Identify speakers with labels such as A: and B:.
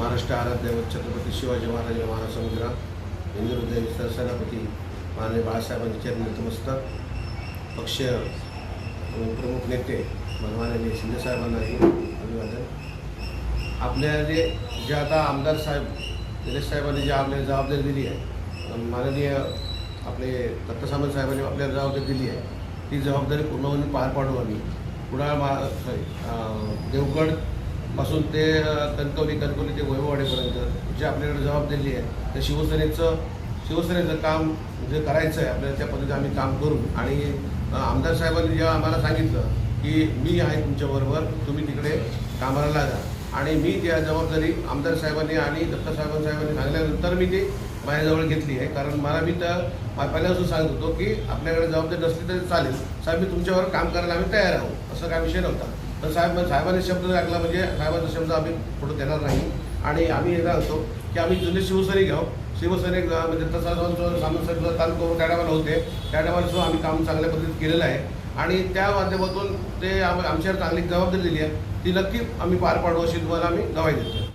A: महाराष्ट्र आराध्यवत छत्रपती शिवाजी महाराज महाराज समुद्र हिंदू हृदय माननीय बाळासाहेबांचे चरण नतमस्तक पक्ष प्रमुख नेते माननीय शिंदेसाहेबांनाही अभिवादन. आपल्या जे जे आता आमदार साहेब निलेश साहेबांनी जे आपल्याला जबाबदारी दिली आहे माननीय आपले दत्तसामंत साहेबांनी आपल्याला जबाबदारी दिली आहे ती जबाबदारी पूर्णपणे पार पाडू आम्ही. कुडाळ मा सॉरी देवगड पासून ते कणकवली कणकवली ते वैभववाडीपर्यंत जे आपल्याकडे जबाबदारी आहे त्या शिवसेनेचं शिवसेनेचं काम जे करायचं आहे आपल्याला त्या पद्धतीने आम्ही काम करू. आणि आमदार साहेबांनी जेव्हा आम्हाला सांगितलं की मी आहे तुमच्याबरोबर तुम्ही तिकडे कामाला लागा. आणि मी त्या जबाबदारी आमदार साहेबांनी आणि दत्ता साहेबां साहेबांनी सांगितल्यानंतर मी ती माझ्याजवळ घेतली आहे. कारण मला मी तर पहिल्यापासून सांगत होतो की आपल्याकडे जबाबदारी नसली तरी चालेल. साहेब मी तुमच्यावर काम करायला आम्ही तयार आहोत. असं काय विषय नव्हता. तर साहेब साहेबांनी शब्द लागला म्हणजे साहेबांचा शब्द आम्ही पुढे देणार नाही. आणि आम्ही येणार असतो की आम्ही जुने शिवसैनिक घ्याव शिवसैनिक म्हणजे तसं सामंत साहेब तालुका त्या टायमाला होते. त्या टायमाला सुद्धा आम्ही काम चांगल्या पद्धतीत केलेलं आहे. आणि त्या माध्यमातून ते आम- आमच्यावर चांगली जबाबदारी दिली आहे. ती नक्की आम्ही पार पाडू अशी तुम्हाला आम्ही गवाही देतो